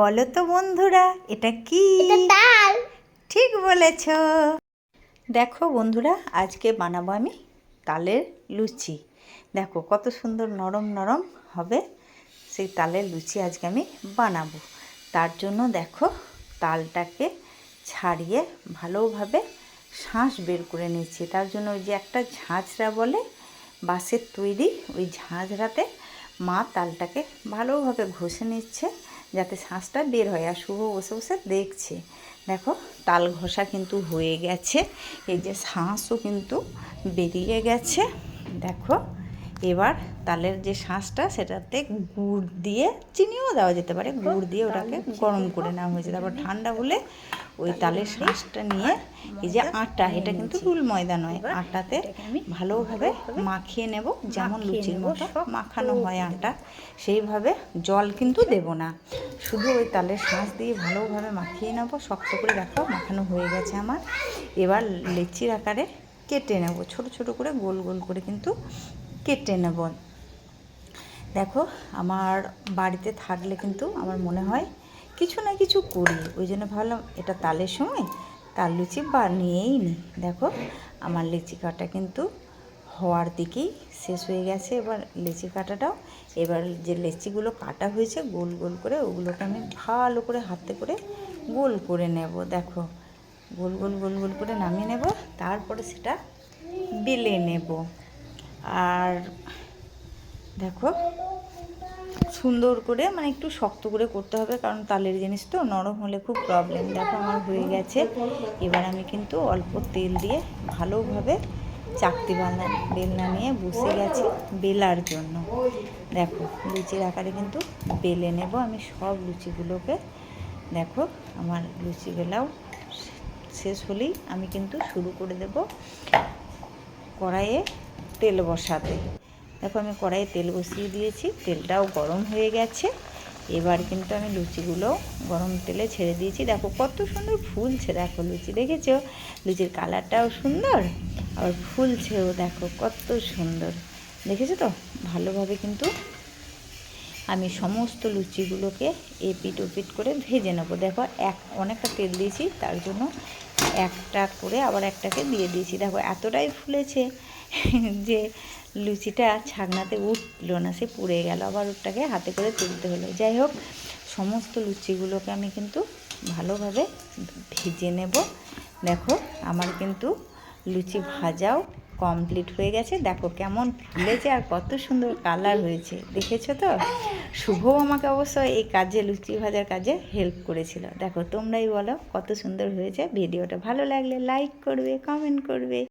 বলো তো বন্ধুরা এটা কি? ডাল। ঠিক বলেছ। দেখো বন্ধুরা আজকে বানাবো আমি তালের লুচি। দেখো কত সুন্দর নরম নরম হবে সেই তালের লুচি আজকে আমি বানাবো। তার জন্য দেখো তালটাকে ছাড়িয়ে ভালোভাবে শাঁস বের করে নিচ্ছি তার জন্য ওই যে একটা ঝাঁঝরা বলে বাঁশের তৈরি ওই ঝাঁঝরাতে মা তালটাকে ভালোভাবে ঘষে নিচ্ছে। যাতে শাঁসটা বের হয় আর শুভ বসে বসে দেখছে। দেখো, তাল ঘষা কিন্তু হয়ে গেছে। এই যে শাঁসও কিন্তু বেরিয়ে গেছে। দেখো এবার তালের যে শাঁসটা সেটাতে গুড় দিয়ে চিনিও দেওয়া যেতে পারে। গুড় দিয়ে ওটাকে গরম করে নেওয়া হয়েছে। তারপর ঠান্ডা হলে ওই তালের শাঁসটা নিয়ে এই যে আটা এটা কিন্তু রুল ময়দা নয়। আটাতে ভালোভাবে মাখিয়ে নেব যেমন লুচির মতো মাখানো হয় আটা। সেইভাবে জল কিন্তু দেব না। শুধু ওই তালের শাঁস দিয়ে ভালোভাবে মাখিয়ে নেব শক্ত করে দেখো মাখানো হয়ে গেছে আমার। এবার লিচির আকারে কেটে নেব। ছোট ছোট করে গোল গোল করে কিন্তু কেটে নেব। দেখো, আমার বাড়িতে থাকলে কিন্তু আমার মনে হয় কিছু না কিছু করি। ওই জন্য ভাবলাম এটা তালের সময় তাল লুচি বানিয়েই নিই দেখো, আমার লিচি কাটা কিন্তু হওয়ার দিকেই শেষ হয়ে গেছে। এবার লিচি কাটাটাও, এবার যে লিচিগুলো কাটা হয়েছে গোল গোল করে, ওগুলোকে আমি ভালো করে হাতে করে গোল করে নেব। দেখো, গোল গোল গোল গোল করে নামিয়ে নেব, তারপরে সেটা বেলে নেব। আর দেখো, সুন্দর করে মানে একটু শক্ত করে করতে হবে, কারণ তালের জিনিস তো নরম হলে খুব প্রবলেম দেখো আমার হয়ে গেছে। এবার আমি কিন্তু অল্প তেল দিয়ে ভালোভাবে চাকতি বালনা বেলনা নিয়ে বসে গেছি বেলার জন্য। দেখো, লুচির আকারে কিন্তু বেলে নেব আমি সব লুচিগুলোকে। দেখো, আমার লুচি বেলাও শেষ হলেই আমি কিন্তু শুরু করে দেব কড়াইয়ে তেল বসাতে। দেখো আমি কড়াইয়ে তেল বসিয়ে দিয়েছি, তেলটাও গরম হয়ে গেছে। এবার কিন্তু আমি লুচিগুলো গরম তেলে ছেড়ে দিয়েছি। দেখো কত সুন্দর ফুলছে, দেখো লুচি দেখেছ? লুচির কালারটাও সুন্দর আর ফুলছেও, দেখো কত সুন্দর। দেখেছ তো? ভালোভাবে কিন্তু আমি সমস্ত লুচিগুলোকে এপিট ওপিট করে ভেজে নেব। দেখো এক, অনেকটা তেল দিয়েছি, তার জন্য একটা করে আবার একটাকে দিয়ে দিয়েছি। দেখো এতটাই ফুলেছে যে লুচিটা ছাগনাতে উঠল না, সে পুড়ে গেল। আবার ওটাকে হাতে করে তুলতে হলো। যাই হোক, সমস্ত লুচিগুলোকে আমি কিন্তু ভালোভাবে ভেজে নেব। দেখো, আমার কিন্তু লুচি ভাজাও কমপ্লিট হয়ে গেছে। দেখো কেমন ফুলেছে আর কত সুন্দর কালার হয়েছে। দেখেছ তো? শুভ আমাকে অবশ্য এই কাজে, লুচি ভাজার কাজে হেল্প করেছিল। দেখো, তোমরাই বলো কত সুন্দর হয়েছে। ভিডিওটা ভালো লাগলে লাইক করবে কমেন্ট করবে।